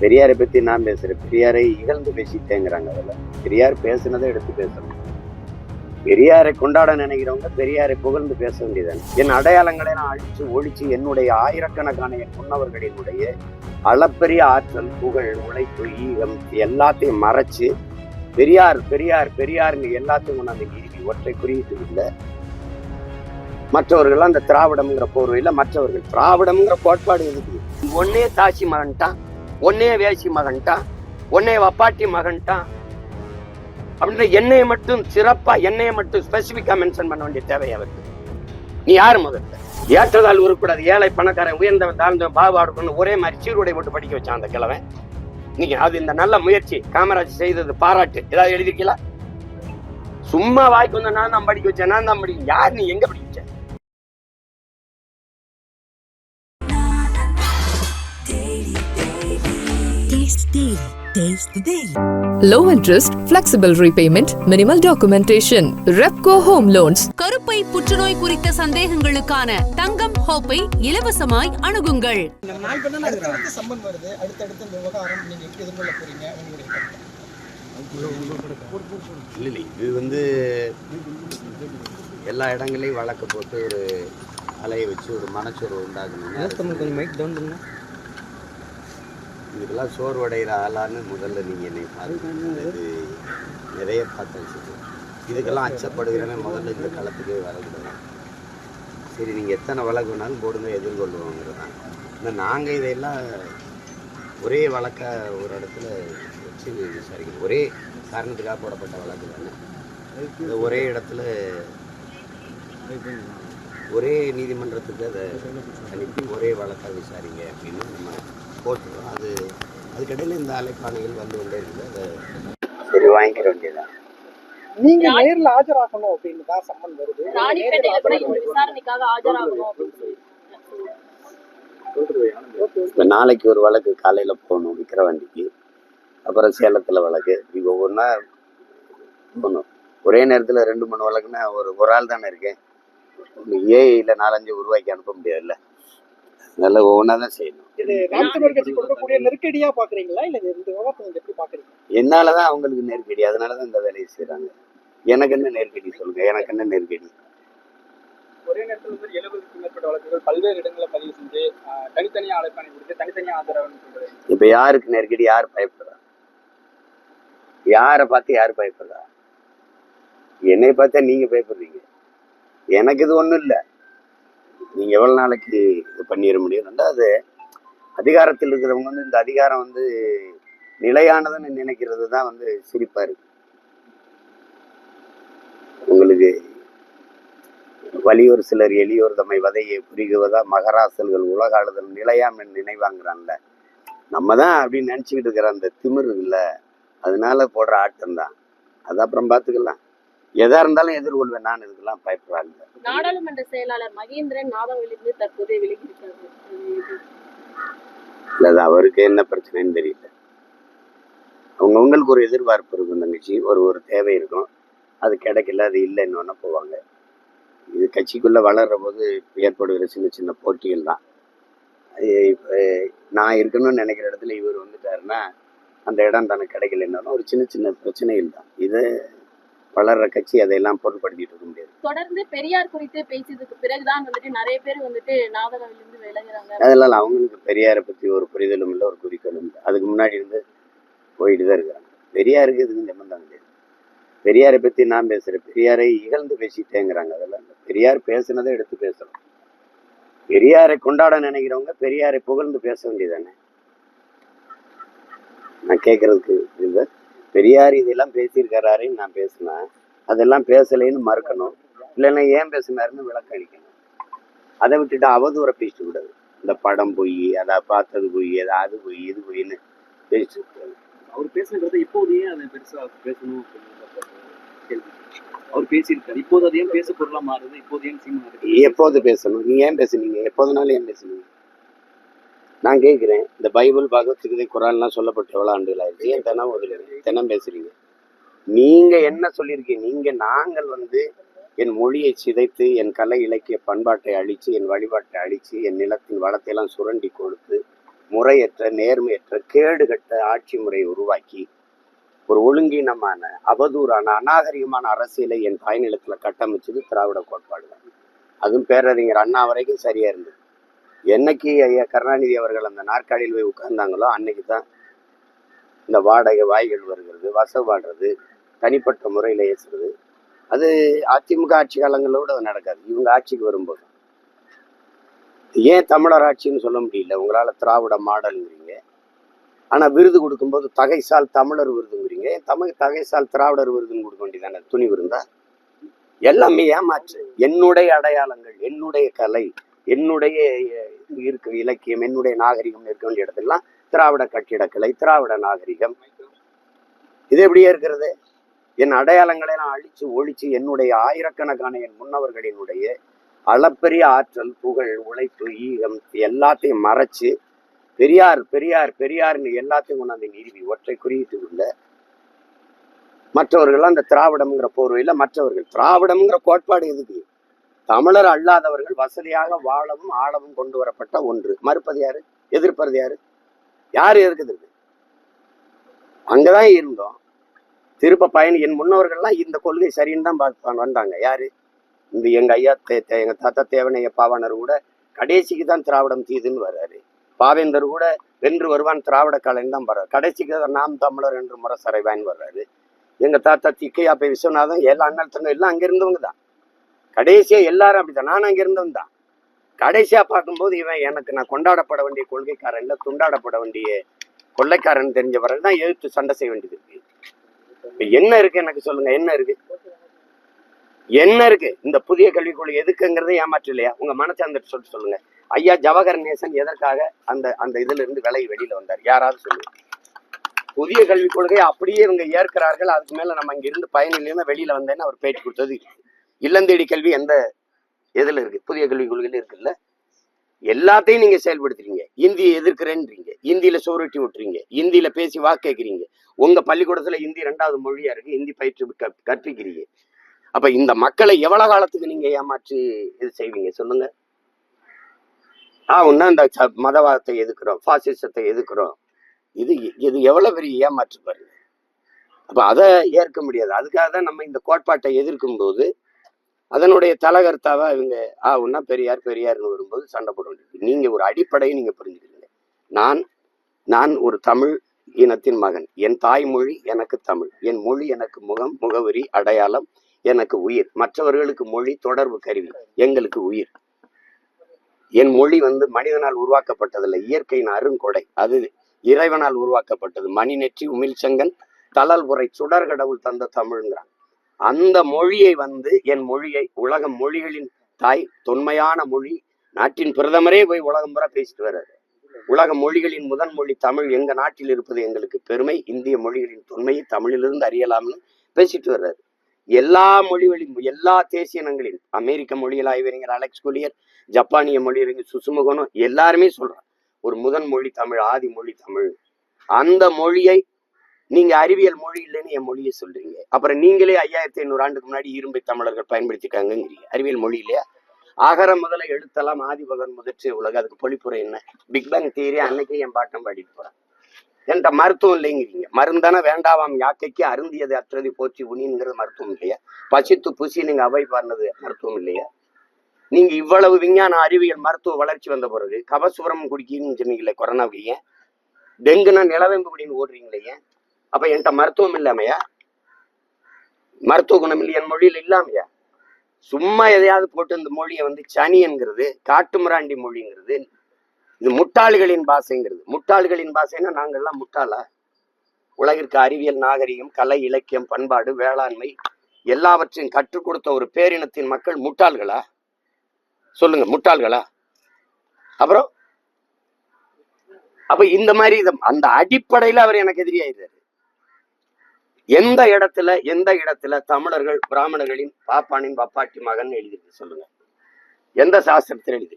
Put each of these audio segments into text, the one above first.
பெரியாரை பற்றி நான் பேசுகிறேன் பெரியாரை இகழ்ந்து பேசிட்டேங்கிறாங்க அதில். பெரியார் பேசுனதை எடுத்து பேசணும். பெரியாரை கொண்டாட நினைக்கிறவங்க பெரியாரை புகழ்ந்து பேச வேண்டியதுதான். என் அடையாளங்களை நான் அழிச்சு ஒழிச்சு என்னுடைய ஆயிரக்கணக்கான என் முன்னவர்களினுடைய அளப்பரிய ஆற்றல் புகழ் உழைப்பு ஈகம் எல்லாத்தையும் மறைச்சு பெரியார் பெரியார் பெரியாருங்க எல்லாத்தையும் கொண்டாந்து இறுதி ஒற்றை குறியீட்டு இல்லை. மற்றவர்கள் அந்த திராவிடம்ங்கிற போர்வையில் மற்றவர்கள். திராவிடம்ங்கிற கோட்பாடு எதுக்கு? ஒன்னே தாசி மகன்ட்டான் ஒன்னே வேசி மகன்ட்டான் ஒன்னே வப்பாட்டி மகன்ட்டான் அப்படின்ற என்னைய மட்டும் சிறப்பா என்னைய மட்டும் ஸ்பெசிபிக்கா மென்ஷன் பண்ண வேண்டிய தேவை அவருக்கு. நீ யார் முதல்ல? ஏற்றதால் உருக்கூடாது ஏழை பணக்காரன் உயர்ந்தவன் தாழ்ந்தவன் பாகுபாடு ஒரே மாதிரி சீருடை போட்டு படிக்க வச்சான் அந்த கிழவன். நீங்க அது இந்த நல்ல முயற்சி காமராஜ் செய்தது பாராட்டு. ஏதாவது எழுதிருக்கீங்களா? சும்மா வாய்க்கு வந்த நான் தான் படிக்க வச்சேன் நான் தான் படிக்க யார் நீ எங்க படிக்க வச்ச? Taste Daily. Taste the Daily. low interest, flexible repayment, minimal documentation. Repco Home Loans. கருப்பை புற்றுநோய் குறித்த சந்தேகங்களுக்கான தங்கம் ஹோப்பை இலவசமாய் அணுகுங்கள் அடுத்தடுத்து சம்மன் வருது அடுத்தடுத்து இந்த விவகாரம் நீங்க எப்படி எதிர்கொள்ள போறீங்க உங்களுடைய கருத்து. இல்லை இல்லை இது வந்து எல்லா இடங்களையும் வழக்கு போட்டு ஒரு அலையை வச்சு ஒரு மனச்சோர்வு உண்டாக்கணும் கொஞ்சம் மைக் டவுன் பண்ணுங்க இதுக்கெல்லாம் சோர்வடைகிற ஆளான்னு முதல்ல நீங்கள் என்னை பாருங்க இது நிறைய பார்த்து வச்சுருக்கோம் இதுக்கெல்லாம் அச்சப்படுகிறேன்னு முதல்ல இந்த களத்துக்கே வரக்கூடாது. சரி நீங்கள் எத்தனை வழக்கு வேணாலும் போடுங்க எதிர்கொள்வோங்கிறது தான் இந்த நாங்கள் இதையெல்லாம் ஒரே வழக்கை ஒரு இடத்துல வச்சு விசாரிக்கணும். ஒரே காரணத்துக்காக போடப்பட்ட வழக்கு தானே? ஒரே இடத்துல ஒரே நீதிமன்றத்துக்கு அதை அனுப்பி ஒரே வழக்காக விசாரிங்க அப்படின்னு நம்ம போட்டுருவோம் அது அதுக்கிடையில் இந்த அலைப்பானைகள் வந்து கொண்டே இருக்குது சரி வாங்கிக்கிற வேண்டியதான் நீங்க நேர்ல ஆஜராகணும் அப்படின்னு தான் சம்மன் வருது. இப்போ நாளைக்கு ஒரு வழக்கு காலையில் போகணும் விக்கிரவாண்டிக்கு. அப்புறம் சேலத்தில் வழக்கு. இப்போ ஒவ்வொன்றா போகணும். ஒரே நேரத்தில் ரெண்டு மூணு வழக்குன்னா ஒரு ஒரு ஆள் தானே இருக்கேன். ஏஐயில் நாலஞ்சு உருவாக்கி அனுப்ப முடியாதுல்ல. அதனால ஒவ்வொன்றா தான் செய்யணும். நெருக்கடியா பாக்குறீங்களா? இல்ல இந்த விவகாரத்தை எப்படி பாக்குறீங்க? என்னால தான் அவங்களுக்கு நெருக்கடி. அதனால தான் இந்த வேலையை செய்கிறாங்க எனக்கு என்ன நெருக்கடி சொல்லுங்க. எனக்கு என்ன நெருக்கடி? ஒரே நேரத்தில் வந்து எழுபதுக்கும் மேற்பட்ட வழக்குகள் பல்வேறு இடங்களில் பதிவு செஞ்சு ஆஹ், தனித்தனியா அழைப்பாணை கொடுத்து தனித்தனியா ஆதரவுன்னு சொல்றது இப்போ யாருக்கு நெருக்கடி? யார் பயப்படுறா? யாரை பார்த்து யார் பயப்படுறா? என்னை பார்த்தா நீங்க பயப்படுறீங்க. எனக்கு இது ஒன்றும் இல்லை. நீங்க எவ்வளவு நாளைக்கு இது பண்ணிட முடியும்? ரெண்டாவது அதிகாரத்தில் இருக்கிறவங்க வந்து இந்த அதிகாரம் வந்து நிலையானதுன்னு நினைக்கிறது தான் வந்து சிரிப்பாரு இருக்கு. உங்களுக்கு வலியோர் சிலர் எளியோர் தம்மை வதையை புரிகுவதா மகராசல்கள் உலகாளுதல் நிலையாம் என் நினைவாங்கிறான்ல. நம்ம தான் அப்படின்னு நினச்சிக்கிட்டு இருக்கிற அந்த திமிர் இல்லை அதனால போடுற ஆட்டம் தான். அது அப்புறம் பார்த்துக்கலாம். எதா இருந்தாலும் எதிர்கொள்வேன். நான் இதுக்கெல்லாம் பயப்படாங்க நாடாளுமன்ற செயலாளர் மகேந்திரன் நாதவிலிருந்து தற்போது விலகி இருக்காரு. இல்லை அது அவருக்கு என்ன பிரச்சனைன்னு தெரியல. அவங்க உங்களுக்கு ஒரு எதிர்பார்ப்பு இருக்கும் தங்கச்சி. ஒரு ஒரு தேவை இருக்கும். அது கிடைக்கல அது இல்லைன்னு போவாங்க. இது கட்சிக்குள்ளே வளர்ற போது ஏற்படுகிற சின்ன சின்ன போட்டிகள் தான். நான் இருக்கணும்னு நினைக்கிற இடத்துல இவர் வந்துட்டாருன்னா அந்த இடம் தனக்கு கிடைக்கலன்னாலும் ஒரு சின்ன சின்ன பிரச்சனைகள் தான். இது வளர்ற கட்சி அதையெல்லாம் பொருட்படுத்திட்டு இருக்க முடியாது. தொடர்ந்து பெரியார் குறித்து பேசியதுக்கு பிறகுதான் வந்துட்டு நிறைய பேர் வந்துட்டு நாதகவிலிருந்து விலகுறாங்க. அதெல்லாம் அவங்களுக்கு பெரியாரை பற்றி ஒரு புரிதலும் இல்லை ஒரு குறிக்கோளும் இல்லை. அதுக்கு முன்னாடி இருந்து போயிட்டு தான் இருக்கிறாங்க பெரியாருக்கு இதுக்கு சம்பந்தம் கிடையாது பெரியாரை பற்றி நான் பேசுகிறேன் பெரியாரை இகழ்ந்து பேசிட்டேங்கிறாங்க அதெல்லாம். பெரியார் பேசுனதை எடுத்து பேசணும். பெரியாரை கொண்டாட நினைக்கிறவங்க பெரியாரை புகழ்ந்து பேச வேண்டியதானே நான் கேட்கறதுக்கு இல்லை பெரியார் இதெல்லாம் பேசியிருக்காருன்னு நான் பேசினேன். அதெல்லாம் பேசலைன்னு மறுக்கணும். இல்லைன்னா ஏன் பேசினாருன்னு விளக்கம் அளிக்கணும் அதை விட்டுட்டு அவதூற பேசிட்டு கூடாது இந்த படம் பொய் அதை பார்த்தது பொய் அதை அது பொய் இது பொய்ன்னு பேசிட்டு கூடாது அவர் பேசுனது இப்போதையே அதை பெருசா பேசணும் அவர் பேசியிருக்காரு. இப்போது அது ஏன் பேசு பொருளா மாறுது? இப்போது ஏன் சீமா இருக்கு? எப்போது பேசணும்? நீ ஏன் பேசுனீங்க? எப்போதுனாலும் ஏன் பேசுனீங்க? நான் கேட்குறேன் இந்த பைபிள் பகவத்கீதை குரான்லாம் சொல்லப்பட்டு எவ்வளோ ஆண்டுகள் ஆயிடுச்சு? ஏன் தினம் ஒதுங்க தினம் பேசுறீங்க? நீங்கள் என்ன சொல்லியிருக்கீங்க? நீங்கள் நாங்கள் வந்து என் மொழியை சிதைத்து என் கலை இலக்கிய பண்பாட்டை அழித்து என் வழிபாட்டை அழித்து என் நிலத்தின் வளத்தை எல்லாம் சுரண்டி கொடுத்து முறையற்ற நேர்மையற்ற கேடுகட்ட ஆட்சி முறையை உருவாக்கி ஒரு ஒழுங்கீனமான அவதூறான அநாகரிகமான அரசியலை என் பயனிலத்தில் கட்டமைச்சது திராவிட கோட்பாடு தான் அதுவும் பேரறிஞர் அண்ணா வரைக்கும் சரியா இருந்தது. என்னைக்கு ஐயா கருணாநிதி அவர்கள் அந்த நாற்காலியில் போய் உட்கார்ந்தாங்களோ அன்னைக்கு தான் இந்த வாடகை வாய்கள் வருகிறது வசவாடுறது தனிப்பட்ட முறையில் ஏசுறது. அது அதிமுக ஆட்சி காலங்களோட நடக்காது. இவங்க ஆட்சிக்கு வரும்போது. ஏன் தமிழர் ஆட்சின்னு சொல்ல முடியல? உங்களால் திராவிட மாடல்ங்கிறீங்க. ஆனால் விருது கொடுக்கும்போது தகைசால் தமிழர் விருதுங்கிறீங்க. ஏன் தமிழ் தகைசால் திராவிடர் விருதுன்னு கொடுக்க வேண்டியதானே? துணி விருந்தா? எல்லாமே ஏமாற்று. என்னுடைய அடையாளங்கள் என்னுடைய கலை என்னுடைய இருக்கு இலக்கியம் என்னுடைய நாகரிகம் இருக்க வேண்டிய இடத்துலாம் திராவிட கட்டிடக்கலை திராவிட நாகரிகம். இது எப்படியே இருக்கிறது? என் அடையாளங்களை நான் அழிச்சு ஒழிச்சு என்னுடைய ஆயிரக்கணக்கான என் முன்னவர்களினுடைய அளப்பெரிய ஆற்றல் புகழ் உழைப்பு ஈகம் எல்லாத்தையும் மறைச்சு பெரியார் பெரியார் பெரியார்னு எல்லாத்தையும் கொண்டாந்து நிறுவி ஒற்றை குறியீட்டுக்குள்ள மற்றவர்கள் அந்த திராவிடம்ங்கிற போர்வையில் மற்றவர்கள். திராவிடம்ங்கிற கோட்பாடு எதுக்கு? தமிழர் அல்லாதவர்கள் வசதியாக வாழவும் ஆளவும் கொண்டு வரப்பட்ட ஒன்று. மறுப்பது யாரு? எதிர்ப்பது யாரு? யாரு இருக்குது அங்கதான் இருந்தோம். திருப்ப பயணி என் முன்னோர்கள்லாம் இந்த கொள்கை சரின்னு தான் பார்த்து வந்தாங்க. யாரு? இந்த எங்க ஐயா தே தே- எங்க தாத்தா தேவனைய பாவாணர் கூட கடைசிக்கு தான் திராவிடம் தீதுன்னு வர்றாரு. பாவேந்தர் கூட வென்று வருவான் திராவிட கலைன்னு தான் வர்றாரு. கடைசிக்கு தான் நாம் தமிழர் என்று முரசறைவான்னு வர்றாரு. எங்க தாத்தா திக்கையாப்பை விஸ்வநாதன் எல்லா அண்ணல் தங்க எல்லாம் அங்க இருந்தவங்க தான். கடைசியா எல்லாரும் அப்படித்தான். நான் அங்க இருந்தவன் தான். கடைசியா பார்க்கும்போது இவன் எனக்கு நான் கொண்டாடப்பட வேண்டிய கொள்கைக்காரன் இல்லை துண்டாடப்பட வேண்டிய கொள்ளைக்காரன் தெரிஞ்சவரை தான் எழுத்து சண்டை செய்ய வேண்டியது இருக்கு. இப்போ என்ன இருக்கு எனக்கு சொல்லுங்க என்ன இருக்கு? என்ன இருக்கு? இந்த புதிய கல்விக் கொள்கை எதுக்குங்கிறத ஏமாற்று இல்லையா? உங்க மனசார்ந்த சொல்லிட்டு சொல்லுங்க. ஐயா ஜவஹர் நேசன் எதற்காக அந்த அந்த இதுல இருந்து விலகி வெளியில வந்தார்? யாராவது சொல்லுங்க. புதிய கல்விக் கொள்கையை அப்படியே இவங்க ஏற்கிறார்கள் அதுக்கு மேல நம்ம இங்க இருந்து பயனிலிருந்து வெளியில வந்தேன்னு அவர் பேட்டி கொடுத்தது. இல்லந்தேடி கல்வி எந்த இதில் இருக்கு? புதிய கல்விக் கொள்கையில இருக்குல்ல? எல்லாத்தையும் நீங்க செயல்படுத்துறீங்க. இந்தியை எதிர்க்கிறேன்றீங்க. இந்தியில சோறுட்டி விட்டுறீங்க. இந்தியில பேசி வாக்கு கேட்குறீங்க. உங்க பள்ளிக்கூடத்துல இந்தி ரெண்டாவது மொழியா இருக்கு. இந்தி பயிற்சி கற்பிக்கிறீங்க. அப்ப இந்த மக்களை எவ்வளவு காலத்துக்கு நீங்க ஏமாற்றி இது செய்வீங்க? சொல்லுங்க. ஆ ஒன்னா இந்த ச- மதவாதத்தை எதுக்குறோம் பாசிசத்தை எதுக்குறோம் இது இது எவ்வளவு பெரிய ஏமாற்று பாருங்க. அப்ப அதை ஏற்க முடியாது. அதுக்காக தான் நம்ம இந்த கோட்பாட்டை எதிர்க்கும் போது அதனுடைய தலகர்த்தாவா இவங்க? ஆகுன்னா பெரியார் பெரியார்னு வரும்போது சண்டை போட வேண்டியது நீங்க ஒரு அடிப்படையை நீங்க புரிஞ்சுக்கிறீங்க நான் நான் ஒரு தமிழ் இனத்தின் மகன். என் தாய்மொழி எனக்கு தமிழ். என் மொழி எனக்கு முகம் முகவரி அடையாளம் எனக்கு உயிர். மற்றவர்களுக்கு மொழி தொடர்பு கருவி எங்களுக்கு உயிர். என் மொழி வந்து மனிதனால் உருவாக்கப்பட்டதில்லை. இயற்கையின் அருங்கொடை. அது இறைவனால் உருவாக்கப்பட்டது. மணி நெற்றி உமிழ்ச்சங்கன் தளல் உரை சுடர் கடவுள் தந்த தமிழ்ங்கிறான் அந்த மொழியை வந்து என் மொழியை உலக மொழிகளின் தாய் தொன்மையான மொழி நாட்டின் பிரதமரே போய் உலகம் பூரா பேசிட்டு வர்றாரு. உலக மொழிகளின் முதன் மொழி தமிழ் எங்க நாட்டில் இருப்பது எங்களுக்கு பெருமை இந்திய மொழிகளின் தொன்மையை தமிழிலிருந்து அறியலாம்னு பேசிட்டு வர்றாரு. எல்லா மொழிகளின் எல்லா தேசியனங்களின் அமெரிக்க மொழியில் ஆய்வறிஞர் அலெக்ஸ் கொலியர் ஜப்பானிய மொழியறிஞர் சுசுமுகனும் எல்லாருமே சொல்றாங்க. ஒரு முதன் மொழி தமிழ் ஆதி மொழி தமிழ். அந்த மொழியை நீங்க அறிவியல் மொழி இல்லைன்னு என் மொழியை சொல்றீங்க. அப்புறம் நீங்களே ஐயாயிரத்தி ஐநூறு ஆண்டுக்கு முன்னாடி இரும்பை தமிழர்கள் பயன்படுத்திருக்காங்கங்கிறீங்க அறிவியல் மொழி இல்லையா? ஆகர முதல்ல எழுத்தெல்லாம் ஆதிபகன் முதற்சி உலக அதுக்கு பொழிப்புரை என்ன? பிக் பேங் தியரி அன்னைக்கே என் பாட்டம் பாடிட்டு போறேன். என்கிட்ட மருத்துவம் இல்லைங்கிறீங்க. மருந்தான வேண்டாவாம் யாக்கைக்கு அருந்தியது அற்றது போச்சு உனிங்கிறது மருத்துவம் இல்லையா? பசித்து புசி நீங்க அவை பாடினது மருத்துவம் இல்லையா? நீங்க இவ்வளவு விஞ்ஞான அறிவியல் மருத்துவ வளர்ச்சி வந்த பிறகு கபசுரம் குடிக்கின்னு சொன்னீங்களே கொரோனாவுக்கு டெங்குனா நிலவேம்பு குடின்னு ஓடுறீங்களே ஏன்? அப்ப என்கிட்ட மருத்துவம் இல்லாமையா? மருத்துவ குணம் இல்லை என் மொழியில இல்லாமையா? சும்மா எதையாவது போட்டு இந்த மொழியை வந்து சனியன்கிறது காட்டுமிராண்டி மொழிங்கிறது இது முட்டாள்களின் பாஷைங்கிறது. முட்டாள்களின் பாஷைன்னா நாங்கெல்லாம் முட்டாளா? உலகிற்கு அறிவியல் நாகரிகம் கலை இலக்கியம் பண்பாடு வேளாண்மை எல்லாவற்றையும் கற்றுக் கொடுத்த ஒரு பேரினத்தின் மக்கள் முட்டாள்களா? சொல்லுங்க முட்டாள்களா? அப்புறம்? அப்ப இந்த மாதிரி அந்த அடிப்படையில அவர் எனக்கு எதிரியாயிருந்தாரு எந்த இடத்துல எந்த இடத்துல தமிழர்கள் பிராமணர்களின் பாப்பானின் பப்பாட்டி மகன் எழுதிருக்கு சொல்லுங்க. எந்த சாஸ்திரத்தில் எழுதி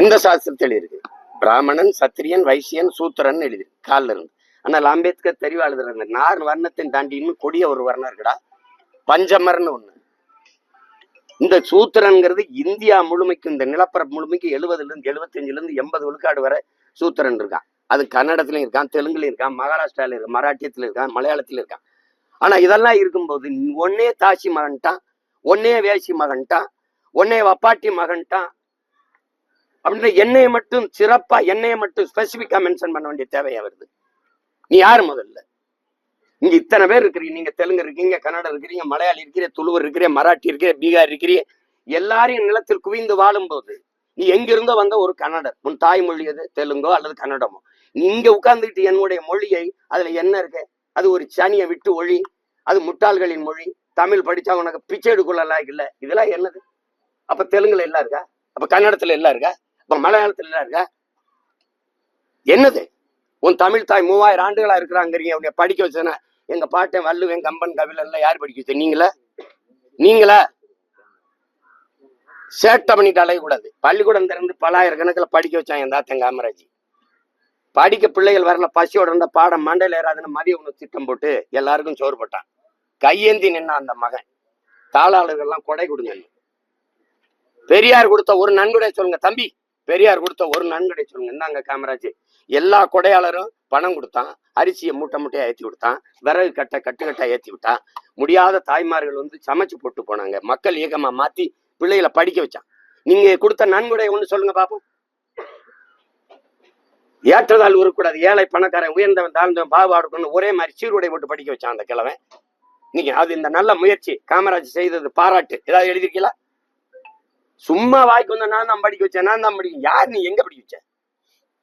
எந்த சாஸ்திரத்தில் எழுதிருக்கு பிராமணன் சத்திரியன் வைசியன் சூத்திரன் எழுதி காலில் இருந்து. ஆனால் அம்பேத்கர் தெரிவா எழுதுறாங்க நார் வர்ணத்தின் தாண்டி இன்னும் கொடிய ஒரு வர்ணம் இருக்குடா. பஞ்சமர்னு ஒண்ணு. இந்த சூத்திரன்கிறது இந்தியா முழுமைக்கு இந்த நிலப்பரப்பு முழுமைக்கு எழுபதுல இருந்து எழுபத்தஞ்சுல இருந்து எண்பது விழுக்காடு வரை சூத்திரன் இருக்கான். அது கன்னடத்துலையும் இருக்கான் தெலுங்குலையும் இருக்கான் மகாராஷ்டிரால இருக்கான் மராட்டியத்தில் இருக்கான் மலையாளத்தில் இருக்கான். ஆனா இதெல்லாம் இருக்கும்போது ஒன்னே தாசி மகன்ட்டான் ஒன்னே வேசி மகன்ட்டான் ஒன்னே வப்பாட்டி மகன்ட்டான் அப்படின்ற என்னைய மட்டும் சிறப்பாக என்னையை மட்டும் ஸ்பெசிஃபிக்காக மென்ஷன் பண்ண வேண்டிய தேவையாக வருது? நீ யாரு முதல்ல? இங்க இத்தனை பேர் இருக்கிறீங்க. நீங்க தெலுங்கு இருக்கீங்க கன்னடம் இருக்கிறீங்க மலையாளி இருக்கிறீங்க துளுவர் இருக்கிறீங்க மராட்டி இருக்கிறீங்க பீகார் இருக்கிறீங்க. எல்லாரையும் நிலத்தில் குவிந்து வாழும்போது நீ எங்கிருந்தோ வந்த ஒரு கன்னடர். உன் தாய்மொழி எது? தெலுங்கோ அல்லது கன்னடமோ? நீங்க உட்கார்ந்துட்டு என்னுடைய மொழியை அதுல என்ன இருக்கு? அது ஒரு சனியை விட்டு ஒழி அது முட்டாள்களின் மொழி. தமிழ் படிச்சா உனக்கு பிச்சை எடுக்கொள்ளலாம் இல்ல? இதெல்லாம் என்னது? அப்ப தெலுங்குல எல்லாம் இருக்கா? அப்ப கன்னடத்துல எல்லாம் இருக்கா? அப்ப மலையாளத்துல எல்லாம் இருக்கா? என்னது? உன் தமிழ் தாய் மூவாயிரம் ஆண்டுகளா இருக்கிறாங்கிறீங்க. உன்னை படிக்க வச்சேன்னா எங்க பாட்டன் வள்ளுவன் கம்பன் கபிலன் எல்லாம் யார் படிக்க வச்ச? நீங்களா? நீங்களா? சேட்டை பண்ணிட்டு அலையக்கூடாது. பள்ளிக்கூடம் திறந்து பலாயிரக்கணக்கில் படிக்க வச்சான் என் தாத்தன் காமராஜ். படிக்க பிள்ளைகள் வரல பசியோட இருந்த பாடம் மண்டையில் ஏறாதுன்னு மதிய உணவு திட்டம் போட்டு எல்லாருக்கும் சோறு போட்டான். கையேந்தி நின்னா அந்த மகன். தாளாளர்கள்லாம் கொடை கொடுங்க. பெரியார் கொடுத்த ஒரு நன்கொடை சொல்லுங்க தம்பி. பெரியார் கொடுத்த ஒரு நன்கொடை சொல்லுங்க. இந்தாங்க காமராஜ். எல்லா கொடையாளரும் பணம் கொடுத்தான். அரிசியை மூட்டை மூட்டையா ஏத்தி கொடுத்தான் விறகு கட்டை கட்டு ஏற்றி ஏத்தி விட்டான். முடியாத தாய்மார்கள் வந்து சமைச்சு போட்டு போனாங்க. மக்கள் இயக்கமாக மாத்தி பிள்ளைகளை படிக்க வச்சான். நீங்க கொடுத்த நன்கொடை ஒண்ணு சொல்லுங்க பாப்போம். ஏற்றதால் உருக்கூடாது ஏழை பணக்காரன் உயர்ந்தவன் தாழ்ந்தவன் பாகுபாடு ஒரே மாதிரி சீருடை போட்டு படிக்க வச்சான் அந்த கிழவன். நீங்க அது இந்த நல்ல முயற்சி. காமராஜ் செய்தது பாராட்டு. ஏதாவது எழுதிருக்கீங்களா சும்மா வாய்க்கு வந்த நான் தான் படிக்க வச்சேன் நான் தான் படிக்க யார் நீ எங்க படிக்க வச்ச?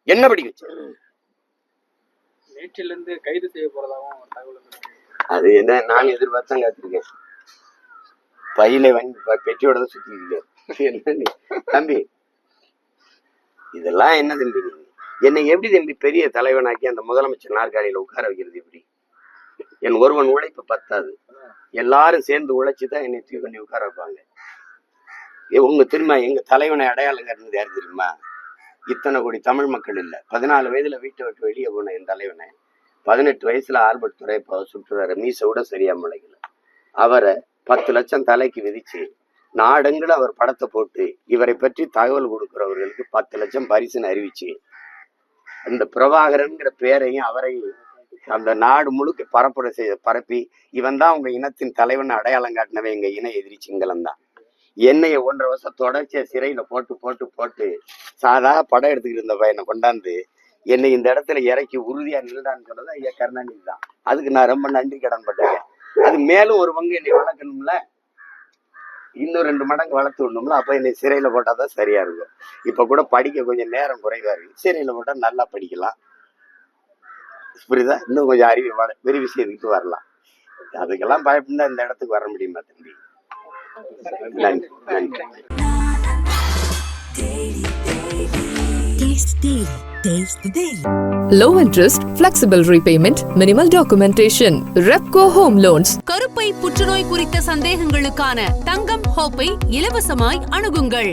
என்ன படிக்க வச்ச? நேற்றிலிருந்து இருந்து கைது செய்ய போறதாகவும் தகவல் அது என்ன? நான் எதிர்பார்த்தான் காத்திருக்கேன். பையில வாங்கி பெட்டியோட தான் சுத்தி என்ன தம்பி இதெல்லாம் என்ன தம்பி நீ? என்னை எப்படி தம்பி பெரிய தலைவனாக்கி அந்த முதலமைச்சர் நாற்காலியில உட்கார வைக்கிறது எப்படி என் ஒருவன் உழைப்பு பத்தாது. எல்லாரும் சேர்ந்து உழைச்சி தான் என்னை தூக்கி பண்ணி உட்கார வைப்பாங்க. ஏ, உங்க திரும்ப எங்க தலைவனை அடையாளம் இருந்தது யார் தெரியுமா? இத்தனை கோடி தமிழ் மக்கள் இல்ல. பதினாலு வயதுல வீட்டை விட்டு வெளியே போன என் தலைவனை பதினெட்டு வயசுல ஆல்பர்ட் துறைப்பா சுற்றுறாரு. மீச விட சரியா முளைக்கல. அவரை பத்து லட்சம் தலைக்கு விதிச்சு நாடெங்கில் அவர் படத்தை போட்டு இவரை பற்றி தகவல் கொடுக்கிறவர்களுக்கு பத்து லட்சம் பரிசுன்னு அறிவிச்சு. அந்த பிரபாகரன்கிற பேரையும் அவரையும் அந்த நாடு முழுக்க பரப்புரை செய்ய பரப்பி இவன் தான் உங்க இனத்தின் தலைவன் அடையாளம் காட்டினவே எங்க இன எதிரி சிங்களம் தான். என்னைய ஒன்றரை வருஷம் தொடர்ச்சியா சிறையில போட்டு போட்டு போட்டு சாதா படம் எடுத்துக்கிட்டு இருந்த பையனை கொண்டாந்து என்னை இந்த இடத்துல இறக்கி உறுதியா நில்டான்னு சொன்னது ஐயா கருணாநிதி தான். அதுக்கு நான் ரொம்ப நன்றி கடன் பட்டேன் அது மேலும் ஒரு பங்கு என்னை வளர்க்கணும்ல? இன்னும் ரெண்டு மடங்கு வளர்த்து விடணும்ல? அப்ப என்னை சிறையில போட்டாதான் சரியா இருக்கும். இப்ப கூட படிக்க கொஞ்சம் நேரம் குறைவா இருக்கு. சிறையில போட்டா நல்லா படிக்கலாம். புரியுதா? இன்னும் கொஞ்சம் அறிவு வள விரிவு செய்துக்கிட்டு வரலாம். அதுக்கெல்லாம் பயப்படா இந்த இடத்துக்கு வர முடியுமா தம்பி? நன்றி நன்றி. Taste Daily. Taste the Daily. Low interest, flexible repayment, minimal documentation. Repco Home Loans. கருப்பை புற்றுநோய் குறித்த சந்தேகங்களுக்கான தங்கம் ஹோப்பை இலவசமாய் அணுகுங்கள்